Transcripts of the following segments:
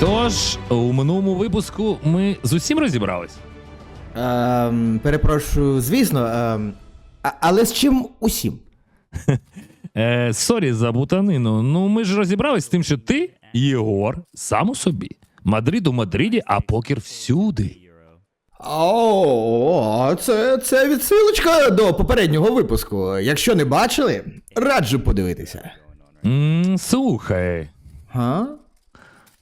Тож, у минулому випуску ми з усім розібрались. Ем, перепрошую, звісно, ем, а- але з чим усім? Е, сорі за бутанину. Ну ми ж розібрались з тим, що ти, Єгор, сам у собі. Мадрид у Мадриді, а покер всюди. О, це, це відсилочка до попереднього випуску. Якщо не бачили, раджу подивитися. м слухай. Га?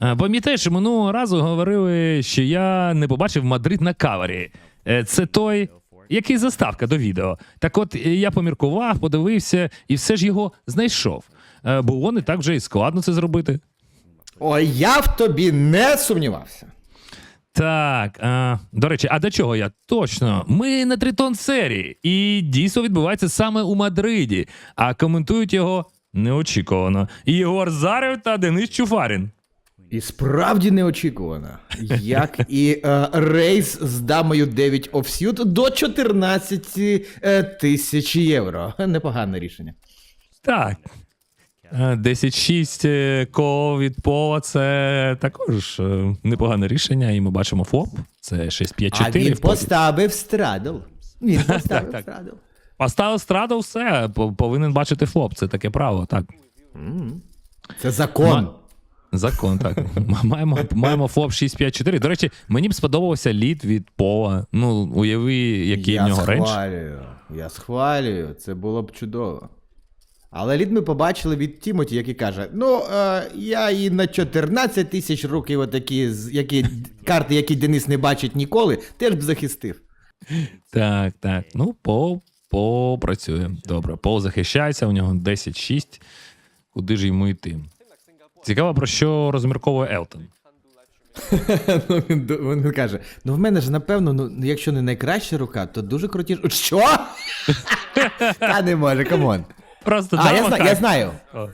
Е, Пам'ятаєш, минулого разу говорили, що я не побачив Мадрид на кавері. Е, Це той, який заставка до відео. Так от е, я поміркував, подивився і все ж його знайшов. Е, Було не так вже і складно це зробити. Ой, я в тобі не сумнівався. Так, а, до речі, а до чого я? Точно, ми на тритон серії, і дійство відбувається саме у Мадриді, а коментують його неочікувано. Ігор Зарев та Денис Чуфарін. І справді неочікувано. Як і е, рейс з дамою 9 офсют до 14 е, тисяч євро. Непогане рішення. Так. Е, 10-6 е, від пола це також е, непогане рішення, і ми бачимо ФОП. Це 6-5-4. А він поставив страдл. Він поставив так. страдл. Поставив страду, все, повинен бачити флоп. Це таке право, так. Це закон. Закон, так. Маємо, маємо ФОП 654. До речі, мені б сподобався лід від Пола. Ну, уяви, який я в нього рейндж. схвалюю. Я схвалюю. Це було б чудово. Але лід ми побачили від Тімоті, який каже: Ну, е, я і на 14 тисяч років, отакі, які, карти, які Денис не бачить ніколи, теж б захистив. Так, так. Ну, Пол, Пол працює. Добре. Пол захищається, у нього 10-6. Куди ж йому йти? Цікаво, про що розмірковує Елтон. Ну, він, ду- він каже: ну в мене ж напевно, ну якщо не найкраща рука, то дуже круті. ж- Що? Та не може, камон. Просто А, я, зна, я знаю. О.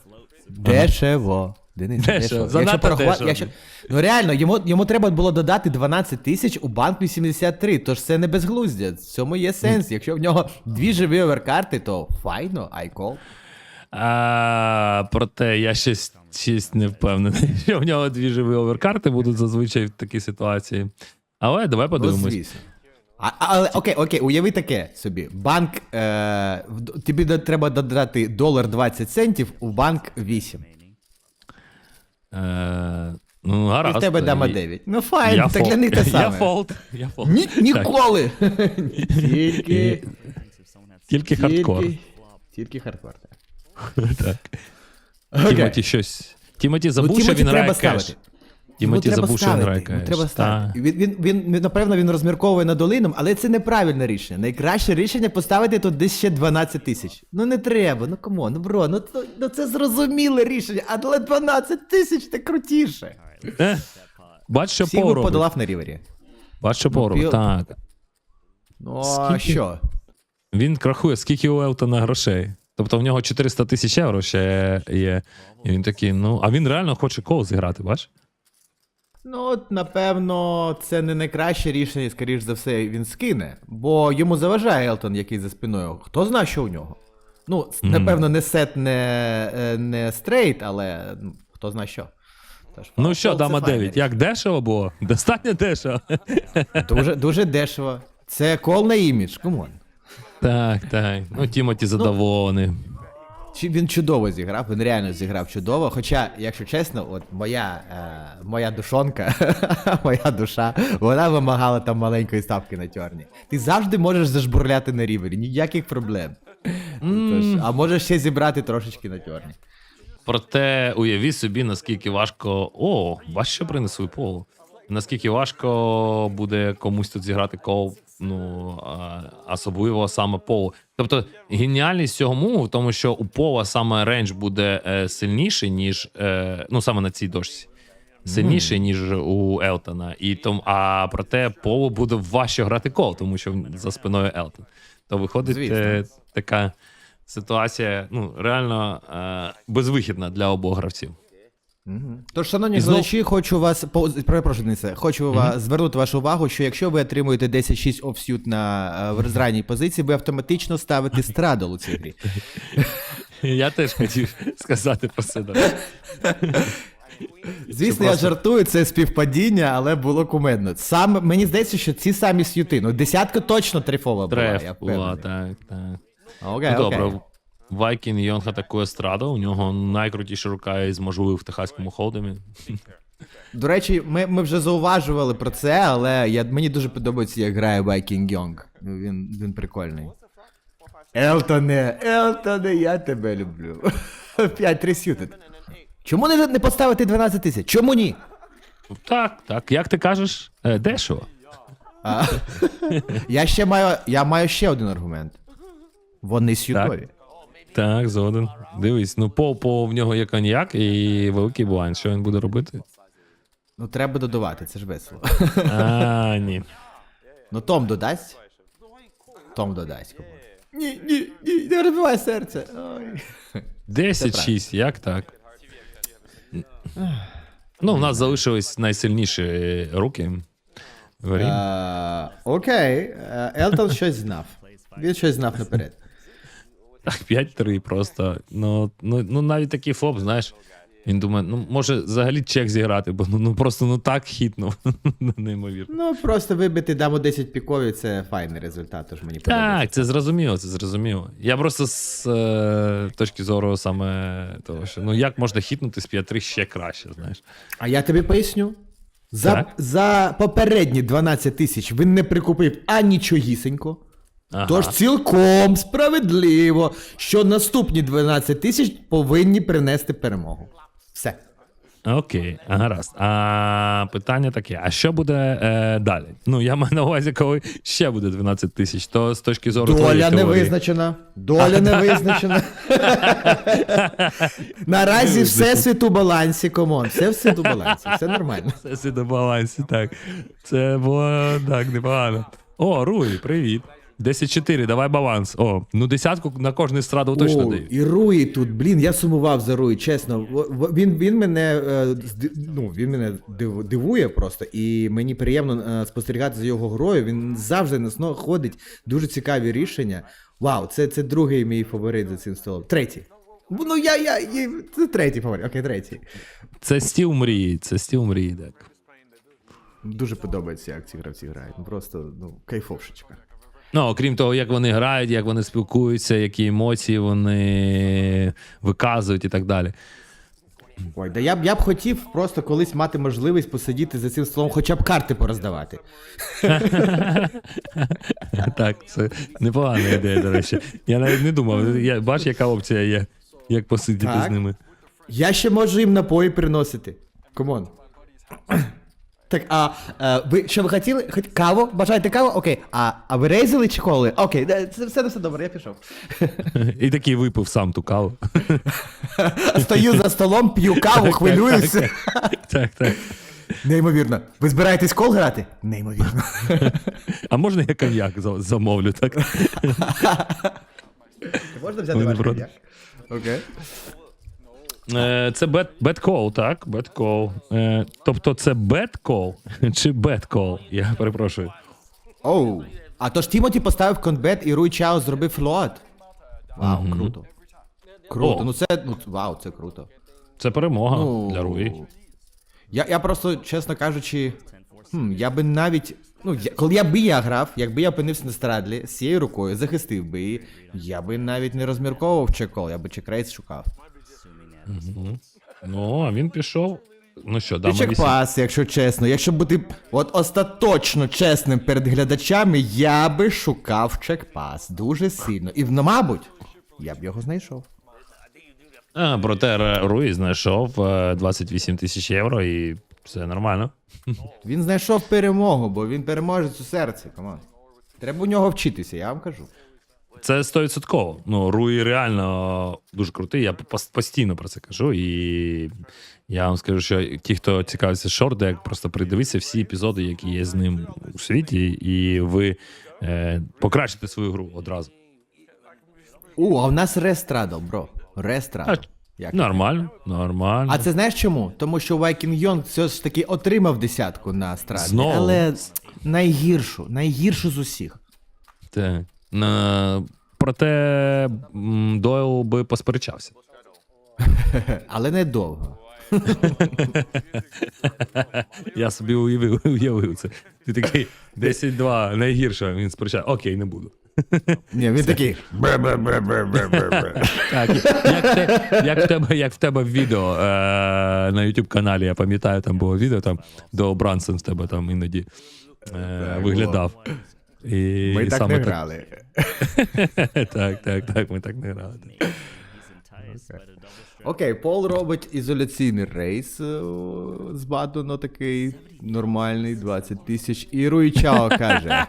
Дешево. Денис, Дешево, дешево. занадто дешево. якщо... Ну реально, йому, йому треба було додати 12 тисяч у банк 83, тож це не безглуздя. В цьому є сенс. Якщо в нього дві живі оверкарти, то файно, айкол. А, проте я щось, щось не впевнений, що в нього дві живі оверкарти будуть зазвичай в такій ситуації. Але давай Ну, подивимось. звісно. А, але окей, окей, уяви таке собі. Банк, е, тобі треба додати долар 20 центів, у банк 8. Е, ну, І в тебе дама 9. Ну файн, Я так для фолд. них те Я саме. Я фолд. Ні, ніколи. Тільки, Тільки хардкор. тільки хардкор. так. Окей. Тімоті щось. Тімоті забув, Ну, що він треба ставити. Тімоті забув, що він ставити. Треба ставити. Він, він, він, він, напевно, він розмірковує над долином, але це неправильне рішення. Найкраще рішення поставити тут десь ще 12 тисяч. Ну не треба, ну кому, ну бро, ну, ну це зрозуміле рішення, але 12 тисяч це крутіше. Е, Бач, що Всіх Пол би подолав на рівері. Бач, що робить. піл- Так. Ну а Скільки? що? Він рахує, скільки у Елтона грошей. Тобто в нього 400 тисяч євро ще є. І він такий, ну, а він реально хоче кол зіграти, бач? Ну, от, напевно, це не найкраще рішення, скоріш за все, він скине. Бо йому заважає Елтон, який за спиною. Хто знає, що у нього? Ну, напевно, не сет, не, е, не стрейт, але ну, хто знає що. Тож, Ну що, дама 9, як дешево було? Достатньо дешево. Дуже, дуже дешево. Це кол на імідж, камон. Так, так. Ну, Тімоті задоволений. Чи він чудово зіграв, він реально зіграв чудово. Хоча, якщо чесно, от моя, е, моя душонка, моя душа, вона вимагала там маленької ставки на тьорні. Ти завжди можеш зажбурляти на рівері, ніяких проблем. Тож, а можеш ще зібрати трошечки на тьорні. Проте уяві собі, наскільки важко. О, бач, що принесли полу. Наскільки важко буде комусь тут зіграти кол, ну особливо саме полу. Тобто геніальність цього муву в тому, що у пола саме рейндж буде е, сильніший, ніж е, ну саме на цій дошці. Сильніший, ніж у Елтона. І том, а проте полу буде важче грати кол, тому що за спиною Елтон. То виходить Звісно. е, така ситуація, ну реально е, безвихідна для обох гравців. Тож, шановні знов- глядачі, хочу вас по- Денисе, хочу вас звернути вашу увагу, що якщо ви отримуєте 10-6 офсют на е, в розранній позиції, ви автоматично ставите страдл у цій грі. Я теж хотів сказати про це. Звісно, Це я просто- жартую, це співпадіння, але було кумедно. Сам мені здається, що ці самі сюти. Ну, десятка точно трифова була. я була, так, так. Окей, Ну, окей. добре. Вайкін Йонг атакує Страдо, у нього найкрутіша рука із можливих в техаському холдемі. До речі, ми, ми вже зауважували про це, але я, мені дуже подобається, як грає Вайкінг Йонг. Ну, Він, він прикольний. Елтоне, Елтоне, я тебе люблю. 5-3 сютед. Чому не, не поставити 12 тисяч? Чому ні? Так, так, як ти кажеш, е, дешево. А, я ще маю, я маю ще один аргумент. Вони сютові. Так, згоден. Дивись, ну по, по в нього є коньяк і великий блайн. Що він буде робити? Ну треба додавати, це ж весело. А, ні. Ну Том додасть. Том додасть. кому. Ні, ні, ні, не розбивай серце. Ой. 10-6, як так? Ну, в нас залишились найсильніші руки. Е, Окей, е, Елтон щось знав. Він щось знав наперед. Так, 5-3 просто. Ну, ну, ну навіть такий флоп, знаєш. Він думає, ну може взагалі чек зіграти, бо ну, ну просто ну так хітнув. Неймовірно. Ну, просто вибити даму 10 пікові це файний результат, тож мені подобається. Так, це зрозуміло, це зрозуміло. Я просто з е, точки зору саме того, що ну як можна хітнути з 5-3 ще краще, знаєш. А я тобі поясню. За, Так. за попередні 12 тисяч він не прикупив анічогісенько. Ага. Тож цілком справедливо, що наступні 12 тисяч повинні принести перемогу. Все. Окей, а, гаразд. А питання таке: а що буде е, далі? Ну, я маю на увазі, коли ще буде 12 тисяч, то з точки зору Доля не визначена. Доля не визначена. Наразі всесвіт у балансі, комон. Все всесвіт у балансі, все нормально. Все до балансі, так. Це було так непогано. О, Руї, привіт. 10-4, давай баланс. О, ну десятку на кожний страдав точно даю. і Руї тут, блін, я сумував за Руї, чесно. Він, він мене е, ну, він мене дивує просто, і мені приємно е, спостерігати за його грою. Він завжди на знаходить дуже цікаві рішення. Вау, це, це другий мій фаворит за цим столом. Третій. Ну, я, я, я це третій фаворит. Окей, третій. Це стіл мрії, це стіл мрії, так. Дуже подобається, як ці гравці грають. Ну просто ну, кайфовшечка. Ну, окрім того, як вони грають, як вони спілкуються, які емоції вони виказують і так далі. Ой, да я б я б хотів просто колись мати можливість посидіти за цим столом, хоча б карти пороздавати. Так, це непогана ідея, до речі. Я навіть не думав. Я, бач, яка опція є, як посидіти з ними. Я ще можу їм напої приносити. Комон. Так, а е, ви що ви хотіли? Хоч каву? Бажаєте каву? Окей. А, а ви рейзили чи коли? Окей, да, це все, все добре, я пішов. І такий випив сам ту каву. Стою за столом, п'ю каву, хвилююся. Так, так. Неймовірно. Ви збираєтесь кол грати? Неймовірно. А можна я коньяк замовлю, так? Можна взяти ваш коньяк? Окей. Е, Це bad, bad call, так? Bad call. Е, Тобто це bad call чи bad call? Я перепрошую. Оу. А то ж Тімоті поставив конбет і Руй Чао зробив флот. Вау, круто. Круто. О. Ну це, ну, вау, це круто. Це перемога Ну, для Руї. Я, я просто, чесно кажучи, хм, я би навіть. Ну, я, коли я би я грав, якби я опинився на страдлі з цією рукою, захистив би її, я би навіть не розмірковував чекол, я би чекрейс шукав. Ну, а він пішов. Ну що, дама 8. чекпас, якщо чесно. Якщо бути от остаточно чесним перед глядачами, я би шукав чекпас дуже сильно. І, ну, мабуть, я б його знайшов. А, проте Руї знайшов е, 28 тисяч євро і все нормально. Він знайшов перемогу, бо він переможець у серці, команд. Треба у нього вчитися, я вам кажу. Це 100%. Ну, Руї реально дуже крутий. Я постійно про це кажу. І я вам скажу, що ті, хто цікавиться шордек, просто придивіться всі епізоди, які є з ним у світі, і ви е, покращите свою гру одразу. У, а в нас рестрадл, бро. Рестрадл. А, Як? Нормально, нормально. А це знаєш чому? Тому що Вайкінг Йонг все ж таки отримав десятку на страді. Знову? Але найгіршу, найгіршу з усіх. Так. Е, проте м, Дойл би посперечався. Але недовго. Я собі уявив, уявив це. Ти такий 10-2, найгірше. Він сперечає, окей, не буду. Ні, він такий. Так, як, те, як, в тебе, як в тебе відео е, на YouTube каналі, я пам'ятаю, там було відео, там до Брансон з тебе там іноді е, виглядав. І, Ми і так не грали. так, так, так, ми так не грали. Окей, Пол робить ізоляційний рейс е, з Бадоно такий нормальний, 20 тисяч. І Руїчао каже.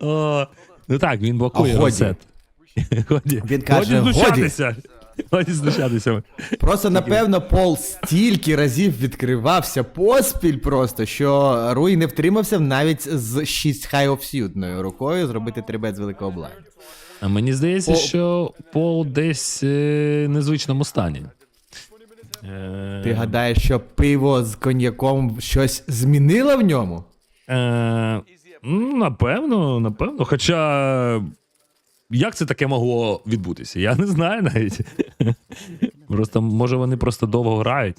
Ну так, він блокує. Годі. Він каже, годі годі. знущатися. Просто напевно Пол стільки разів відкривався поспіль, просто що Руй не втримався навіть з 6 хай офсютною рукою зробити трибет з великого блайнду. А мені здається, Пол- що Пол десь е, незвичному стані. Е, Ти гадаєш, що пиво з коньяком щось змінило в ньому? Е, напевно, напевно. Хоча. Як це таке могло відбутися? Я не знаю навіть. Просто, може, вони просто довго грають.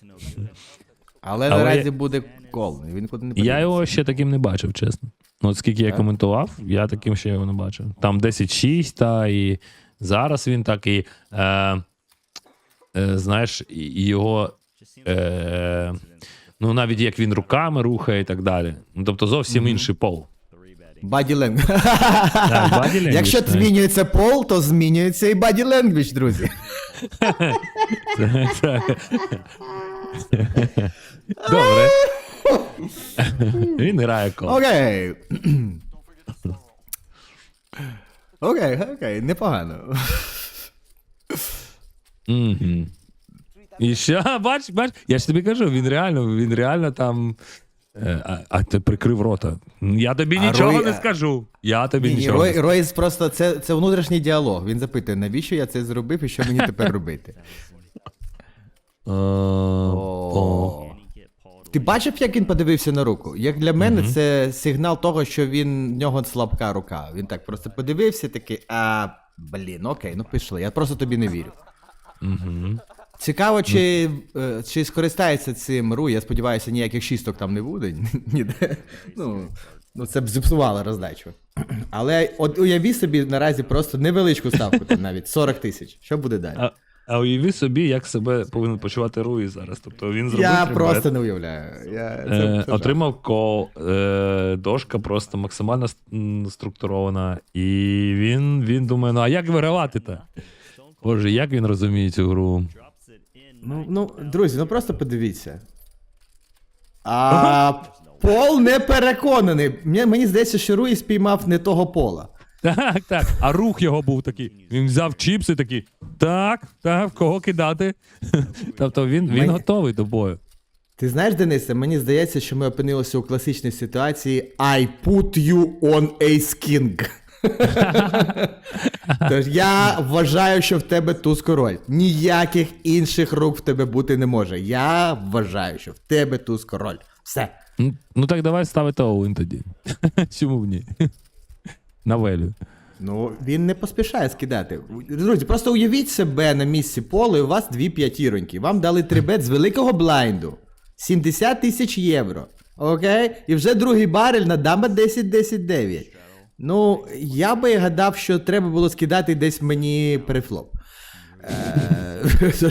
Але, Але- наразі буде колний, він нікуди не Я його ще таким не бачив, чесно. Ну, От скільки я Так? коментував, я таким ще його не бачив. Там 10-6, та і зараз він так і. Е, е, знаєш, і і його. Е, ну, навіть як він руками рухає і так далі. Ну, тобто зовсім інший пол. Body language. Так, body language, Якщо так. змінюється пол, то змінюється і body language, друзі. Добре. Він грає кол. Окей. Окей, окей, непогано. Мгм. І що, бач, бач, я ж тобі кажу, він реально, він реально там. Е, А, а ти прикрив рота. Я тобі А нічого Рой- не скажу. Я тобі Ні, ні, нічого. Рой, не Ройс просто це, це внутрішній діалог. Він запитує, навіщо я це зробив і що мені тепер робити. О. Ти бачив, як він подивився на руку? Як для мене, це сигнал того, що він в нього слабка рука. Він так просто подивився, такий, а блін, окей, ну пішли. Я просто тобі не вірю. Мгм. Цікаво, чи, е, чи скористається цим Ру. Я сподіваюся, ніяких шісток там не буде. Ніде. Ну, ну це б зіпсувало роздачу. Але от уяві собі наразі просто невеличку ставку, там навіть 40 тисяч. Що буде далі? А, а уяви собі, як себе повинен почувати Руї зараз. Тобто він зробив Я трибет, просто не уявляю. Я, це, е, це жах. отримав кол, е, дошка просто максимально структурована. І він, він думає: ну а як вигравати-то? Боже, як він розуміє цю гру? Ну, ну, друзі, ну просто подивіться. А Пол не переконаний. Мені, мені здається, що Руї спіймав не того пола. Так, так. А рух його був такий. Він взяв чіпси такий. Так, так, кого кидати? Тобто він, він Мені- готовий до бою. Ти знаєш, Денисе, мені здається, що ми опинилися у класичній ситуації I put you on ace king. Тож я вважаю, що в тебе туз король. Ніяких інших рук в тебе бути не може. Я вважаю, що в тебе туз король. Все. Ну, Ну так давай ставити Оуен тоді. Чому б ні? На велю. Ну, він не поспішає скидати. Друзі, просто уявіть себе на місці полу, і у вас дві п'ятіроньки. Вам дали трибет з великого блайнду. 70 тисяч євро. Окей? І вже другий барель на дама 10-10-9. Ну, я би гадав, що треба було скидати десь мені префлоп. Е.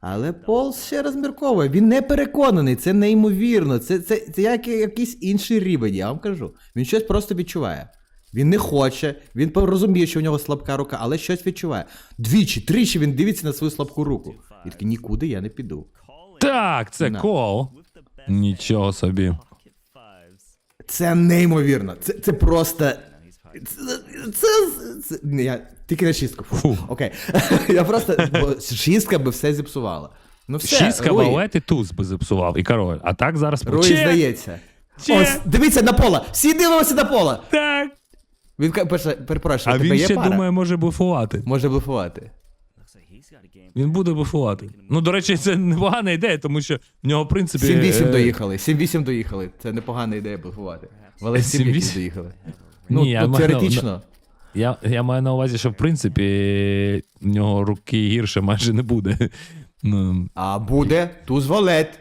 Але Пол ще розмірковує. Він не переконаний, це неймовірно. Це, це, це як якийсь інший рівень, я вам кажу. Він щось просто відчуває. Він не хоче, він розуміє, що в нього слабка рука, але щось відчуває. Двічі, тричі він дивиться на свою слабку руку. І такий, нікуди я не піду. Так, це На. кол. Нічого собі. Це неймовірно. Це, це просто. Це, це, це, я тільки на шістку. Фу. Окей. Я просто. Бо шістка би все зіпсувала. Ну все, Шістка Руї, валет і туз би зіпсував, і король. А так зараз Руї Че? здається. Че? Ось, дивіться на пола! Всі дивимося на пола! Так. Він перше, перепрошую, А тебе він є ще пара? думає, може блефувати. Може блефувати. Він буде блефувати. Ну, до речі, це непогана ідея, тому що в нього, в принципі. 7-8 е, доїхали, 7-8 доїхали. Це непогана ідея блефувати. Але 7 7-8? доїхали. Ну, Ні, я ну маю теоретично. Я, я маю на увазі, що в принципі в нього руки гірше майже не буде. Ну, А буде туз валет.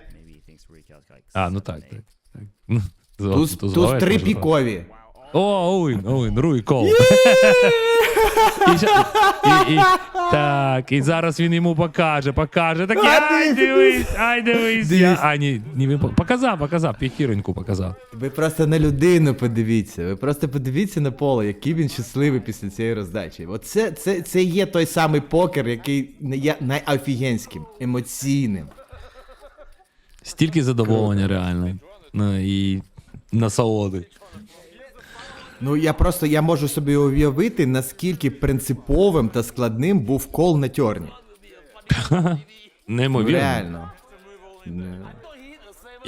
а, ну так, так. так. Ну, Туз, туз туз валет, три пікові. О, Оуін, Оуін, руй кол. І, ща- і, і, так, і зараз він йому покаже, покаже. Так, ай, дивись, ай, дивись. Я, Дивись. а, ні, ні, він по- показав, показав, п'ятіроньку показав. Ви просто на людину подивіться. Ви просто подивіться на поле, який він щасливий після цієї роздачі. От це, це, це є той самий покер, який не є найофігенським, емоційним. Стільки задоволення реально. Ну, і насолоди. Ну я просто я можу собі уявити, наскільки принциповим та складним був кол на тьорні. Неймовірно. реально. Не.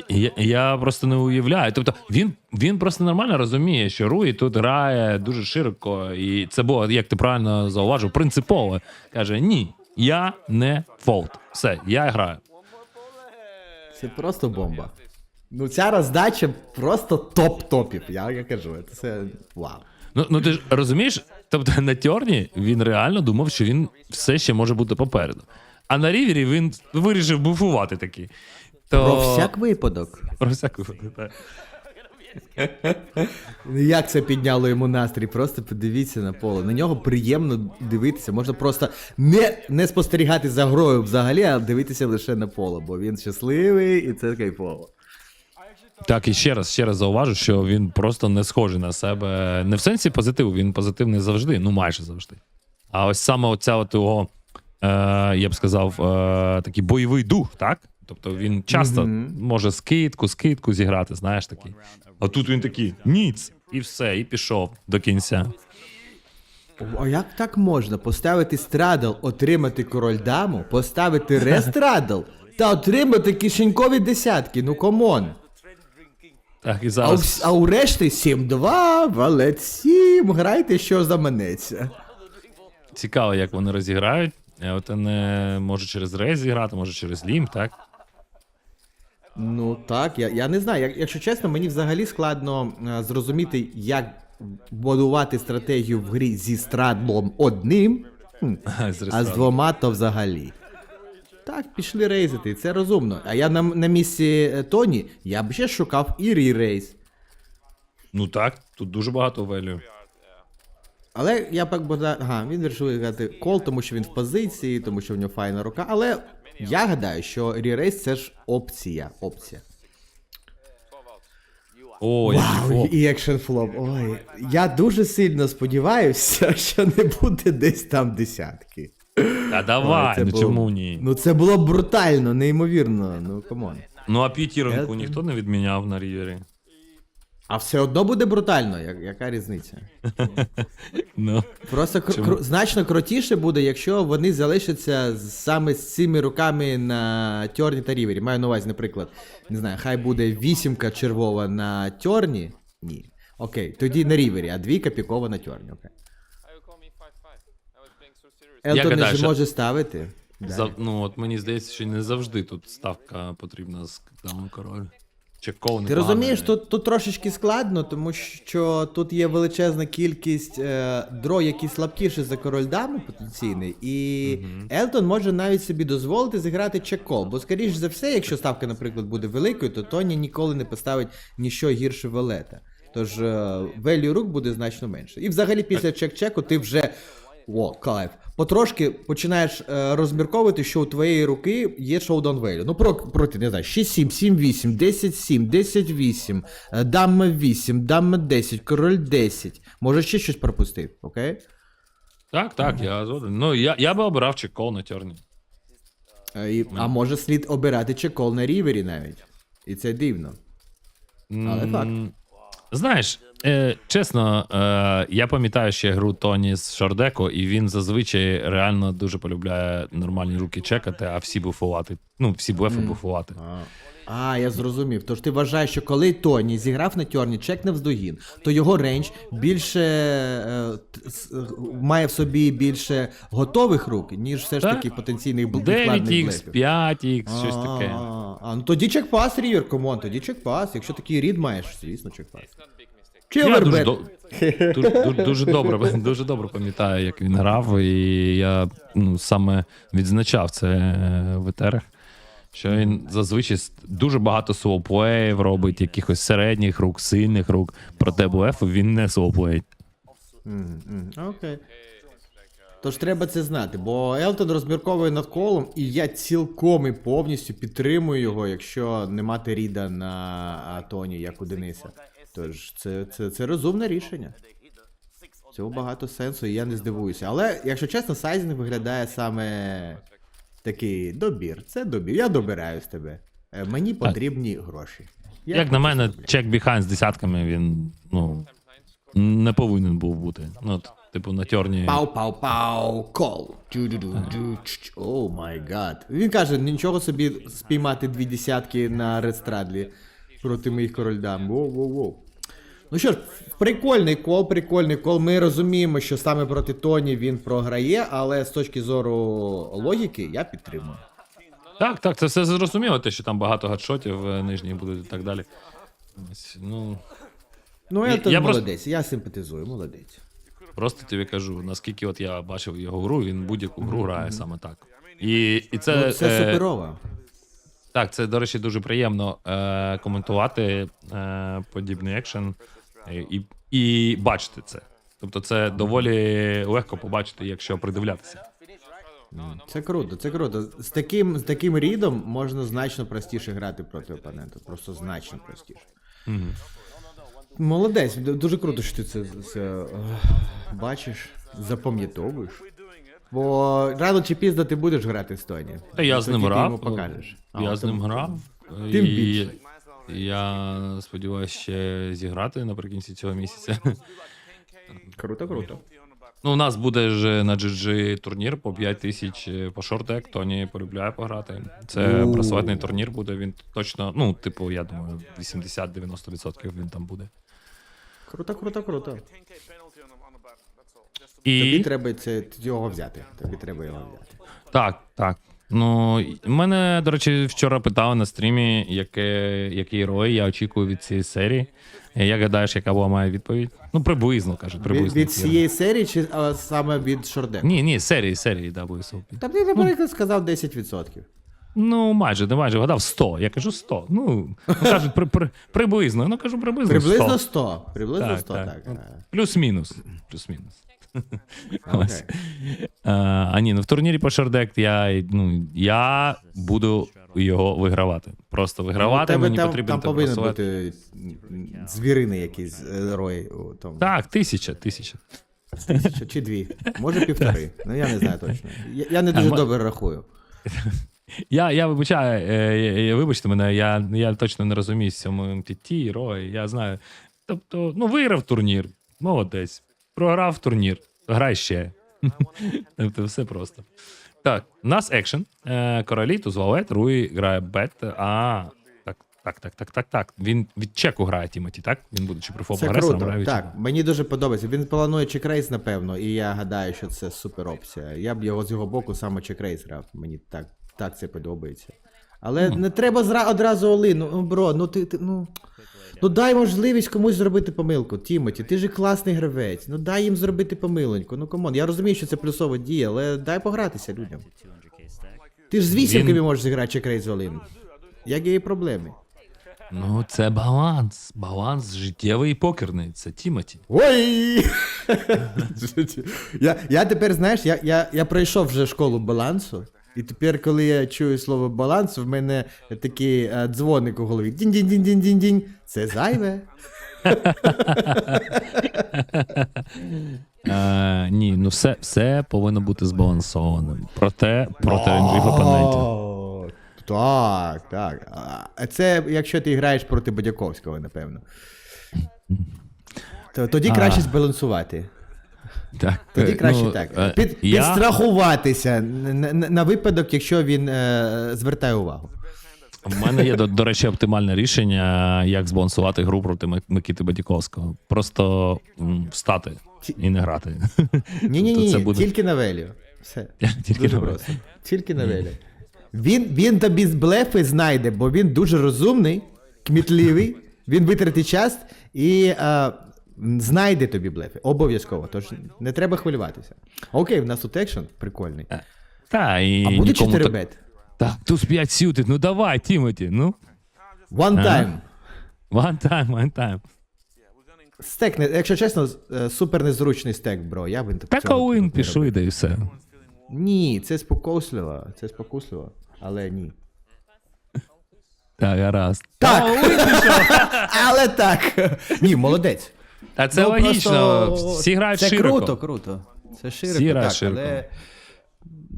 Я, я просто не уявляю. Тобто він, він просто нормально розуміє, що Руї тут грає дуже широко, і це було, як ти правильно зауважив, принципово. Каже: ні, я не фолд. Все, я граю. Це просто бомба. Ну ця роздача просто топ-топів. Я, я кажу, це вау. Ну, ну ти ж розумієш, тобто на Тьорні він реально думав, що він все ще може бути попереду. А на рівері він вирішив буфувати таки. То... Про всяк випадок. Про всяк випадок, так. Ну, Як це підняло йому настрій? Просто подивіться на поле. На нього приємно дивитися. Можна просто не, не спостерігати за грою взагалі, а дивитися лише на поле, бо він щасливий і це кайфово. Так, і ще раз, ще раз зауважу, що він просто не схожий на себе. Не в сенсі позитиву, він позитивний завжди, ну майже завжди. А ось саме оця от його, е, я б сказав, е, такий бойовий дух, так? Тобто він часто може скидку, скидку зіграти, знаєш такий. А тут він такий ніц, і все, і пішов до кінця. А як так можна? Поставити страдл, отримати король даму, поставити рестрадл та отримати кишенькові десятки. Ну камон. Так, і А у, зараз. вс- а у решти 7-2, валет 7, грайте, що заманеться. Цікаво, як вони розіграють. Е, От не може через рейс зіграти, може через лім, так? Ну так, я, я не знаю. Як, якщо чесно, мені взагалі складно е, зрозуміти, як будувати стратегію в грі зі страдлом одним, хм, З а з ресторану. двома то взагалі. Так, пішли рейзити, це розумно. А я на, на місці е, Тоні, я б ще шукав і рейс. Ну так, тут дуже багато велю. Але я так бода. Ага, він вирішив грати кол, тому що він в позиції, тому що в нього файна рука. Але я гадаю, що ререйс це ж опція. Опція. О, флоп. І екшен флоп. Ой, я дуже сильно сподіваюся, що не буде десь там десятки. Та давай, це ну було- чому ні? Ну це було брутально, неймовірно. Ну камон. Ну а п'ятіронку Е, ніхто не відміняв на рівері. А все одно буде брутально, як, яка різниця? Ну. Просто кр- Чому? кру- значно крутіше буде, якщо вони залишаться з- саме з цими руками на тьорні та рівері. Маю на увазі, наприклад, не знаю, хай буде вісімка червова на тьорні. Ні. Окей, тоді на рівері, а двійка пікова на тьорні. Окей. Елтон же що- може ставити. За, ну от мені здається, що не завжди тут ставка потрібна з даун король. Чи кол Ти розумієш, тут, тут трошечки складно, тому що тут є величезна кількість е, дро, які слабкіші за король даму потенційний, і Елтон може навіть собі дозволити зіграти чек-кол. Бо, скоріш за все, якщо ставка, наприклад, буде великою, то Тоні ніколи не поставить ніщо гірше велета. Тож е, велю рук буде значно менше. І взагалі після чек-чеку ти вже. О, кайф. Потрошки починаєш е, розмірковувати, що у твоєї руки є шоудаун вейлю. Ну, про, проти, не знаю, 6-7, 7-8, 10-7, 10-8, е, дама 8, дама 10, король 10. Може ще щось пропустив, окей? Так, так, я згоден. Ну, я, я би обирав чи кол на тьорні. Е, і, а може слід обирати чекол на рівері навіть. І це дивно. Але М, факт. Знаєш, е, чесно, е, я пам'ятаю ще гру Тоні з Шардеко, і він зазвичай реально дуже полюбляє нормальні руки чекати, а всі буфувати. Ну, всі блефи буфувати. А, а, я зрозумів. Тож ти вважаєш, що коли Тоні зіграв на тьорні, чекнув вздогін, то його рейндж більше е, т- с- е, має в собі більше готових рук, ніж все ж Так. таки потенційних бл- відкладних 9х, блефів. 5х, щось таке. А, а, ну тоді чекпас, Рівер, комон, тоді чекпас. Якщо такий рід маєш, звісно, чекпас. Чи Я дуже, до... дуже, дуже, дуже добре, дуже добре пам'ятаю, як він грав, і я ну, саме відзначав це е, в етерах. Що він зазвичай дуже багато солоплеїв робить, якихось середніх рук, сильних рук. Проте БФ він не мгм, Окей. Тож треба це знати, бо Елтон розмірковує над колом, і я цілком і повністю підтримую його, якщо не мати ріда на Тоні, як у Дениса. Тож це, це, це розумне рішення. Цього багато сенсу, і я не здивуюся. Але, якщо чесно, сайзинг виглядає саме такий добір. Це добір. Я добираю з тебе. Е, Мені потрібні гроші. Я Як на мене, чек біхайн з десятками він ну, не повинен був бути. Ну, от, типу, на тьорні. Пау, пау, пау, кол. О май гад. Він каже, нічого собі спіймати дві десятки на редстрадлі проти моїх корольдам. Воу, воу, воу. Ну що ж, прикольний кол, прикольний кол. Ми розуміємо, що саме проти Тоні він програє, але з точки зору логіки я підтримую. Так, так, це все зрозуміло, те, що там багато гадшотів е, нижніх будуть і так далі. Ось, ну, Ну, Я- я, я просто- молодець, я симпатизую, молодець. Просто тобі кажу, наскільки от я бачив його гру, він будь-яку гру грає саме так. І, і це, ну, це е, суперово. Так, це, до речі, дуже приємно е, коментувати е, подібний екшен і, і бачити це. Тобто це доволі легко побачити, якщо придивлятися. Це круто, це круто. З таким, з таким рідом можна значно простіше грати проти опонента. Просто значно простіше. Молодець, дуже круто, що ти це, це е, бачиш, запам'ятовуєш. Бо рано чи пізно ти будеш грати з Тоні. Та я з Тоді ним ти грав. йому покажеш. Я А, з ним грав. Тим і більше. Я сподіваюся ще зіграти наприкінці цього місяця. Круто, круто. Ну, у нас буде ж на GG турнір по 5 тисяч е, по шортек. Тоні полюбляє пограти. Це У. просветний турнір буде. Він точно, ну, типу, я думаю, 80-90% він там буде. Круто, круто, круто. І Тобі треба це його взяти. Тобі треба його взяти. так, так. Ну, мене, до речі, вчора питали на стрімі, яке, який рой я очікую від цієї серії. Як гадаєш, яка була моя відповідь? Ну, приблизно кажуть, приблизно. від цієї серії чи а, саме від Шордеку? Ні, ні, серії, серії WSOP. Та ти, наприклад, сказав 10%. Ну, майже, не майже, вгадав 100. Я кажу 100. Ну, ну кажуть, при, при, приблизно. Ну, кажу, приблизно 100. Приблизно 100. Приблизно Так, 100, так. так. Ну. Плюс-мінус. Плюс-мінус. Ось. А, а ні, ну в турнірі по Шардект я, ну, я буду його вигравати. Просто Ну, вигравати, тебе мені там, потрібен там повинен бути м, звіриний якийсь е, рой тому. Так, тисяча, тисяча. Тисяча чи дві. Може півтори. Ну я не знаю точно. Я, я не дуже ма- добре рахую. Я, я вибачаю, е, я- я- вибачте мене, я, я точно не розумію з цьому МТТ, Рой, я знаю. Тобто, ну, виграв турнір, молодець. Програв турнір, грай ще. Тобто, все просто. Так, у нас екшен. Е, Королі, Тузвалет, Руї грає Бет. А, так, так, так, так, так, так. Він від чеку грає Тімоті, так? Він буде чи прифоп Це агресором круто. грає від Так, чеку. мені дуже подобається. Він планує чекрейс, напевно, і я гадаю, що це супер опція. Я б його з його боку саме чекрейс грав. Мені так, так це подобається. Але не треба зра- одразу Оли. Ну, бро, ну ти, ти ну. Ну дай можливість комусь зробити помилку. Тімоті, ти ж класний гравець. Ну дай їм зробити помиленьку. Ну камон, я розумію, що це плюсова дія, але дай погратися людям. Ти ж з вісімками Він- можеш зіграти чекрейс Олин. Як є і проблеми. Ну, це баланс. Баланс життєвий і покерний. Це Тімоті. Ой! я, я тепер, знаєш, я, я, я пройшов вже школу балансу, і тепер, коли я чую слово баланс, в мене такий е, дзвоник у голові. Дінь-дінь-дінь-дінь-дінь. Це зайве. Е, ні, ну все, все повинно бути збалансованим. Проте проти інших опонентів. Так, так. А Це якщо ти граєш проти Бодяковського, напевно. То, тоді краще збалансувати. Так, Тоді е, краще ну, так. е, Під, я, Підстрахуватися на, на, випадок, якщо він е, звертає увагу. В мене є, до, до речі, оптимальне рішення, як збалансувати гру проти Мик- Микити Бадіковського. Просто встати і не грати. Ні, ні, ні, буде- тільки на велю. Все. Тільки дуже на велю. просто. Тільки на велю. Він, він тобі з блефи знайде, бо він дуже розумний, кмітливий, він витратить час і е, Знайде тобі блефи, обов'язково. Тож не треба хвилюватися. Окей, в нас тут екшен прикольний. Та, і А буде нікому 4 так... бет? Так, туз 5 сюти, ну давай, Тімоті, ну. One Ага. time. One time, one time. Стек, не, якщо чесно, з- е, супер незручний стек, бро. Я б не Так цього не пішли, робив. да і все. Ні, це спокусливо. Це спокусливо. Але ні. Так, гаразд. Так! Але так. Ні, молодець. Та це Ну, логічно. просто Всі грають це широко. круто, круто. Це широко, Всі грають так, широко. але.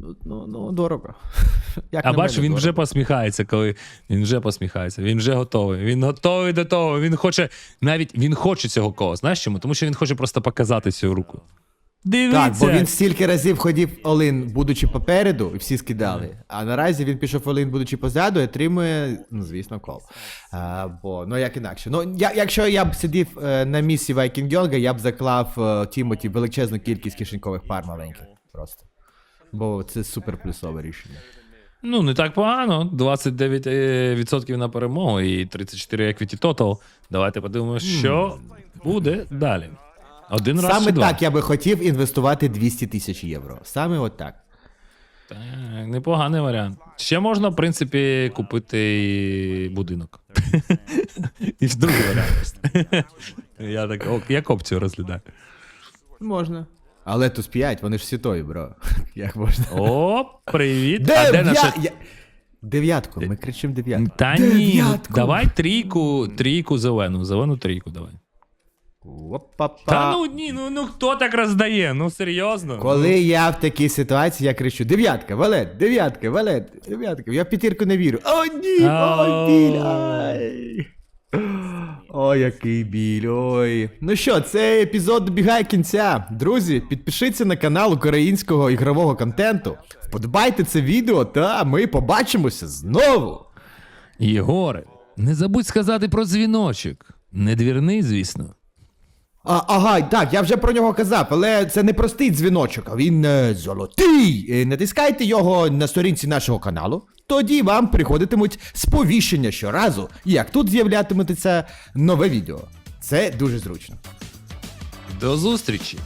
Ну, ну, ну дорого. Як А бачу, бачиш, дорого. він вже посміхається, коли він вже посміхається. Він вже готовий. Він готовий до того. Він хоче навіть він хоче цього кого. Знаєш чому? Тому що він хоче просто показати цю руку. Дивіться. Так, бо він стільки разів ходив Олин, будучи попереду, і всі скидали. А наразі він пішов Олин, будучи позаду, і отримує, ну, звісно, кол. А, бо, ну як інакше. Ну, я, якщо я б сидів е, на місці Вайкінгьонга, я б заклав е, Тімоті величезну кількість кишенькових пар маленьких. Просто. Бо це супер плюсове рішення. Ну, не так погано. 29% на перемогу і 34 equity total. Давайте подивимося, що буде далі. Один раз Саме чи два. так я би хотів інвестувати 200 тисяч євро. Саме от так. Так, непоганий варіант. Ще можна, в принципі, купити і будинок. І другий варіант. Я так ок, як опцію розглядаю. Можна. Але тут 5, вони ж світові, бро. Як можна? О, привіт. А де наша... я- Дев'ятку, ми кричимо дев'ятку. Та ні, Дев'ятку. давай трійку, трійку зелену, зелену трійку давай. Та ну ні, ну, ну хто так роздає? Ну серйозно? Коли я в такій ситуації, я кричу: дев'ятка, валет, дев'ятка, валет, дев'ятка. Я в п'ятірку не вірю. О, ні! Ой, біль! Ай! Ой, який біль, ой. Ну що, цей епізод добігає кінця. Друзі, підпишіться на канал українського ігрового контенту. Вподобайте це відео, та ми побачимося знову. Єгоре, не забудь сказати про дзвіночок. Не двірний, звісно. А, ага, так, я вже про нього казав, але це не простий дзвіночок, а він е, золотий. Е, Натискайте його на сторінці нашого каналу. Тоді вам приходитимуть сповіщення щоразу, як тут з'являтиметься нове відео. Це дуже зручно. До зустрічі!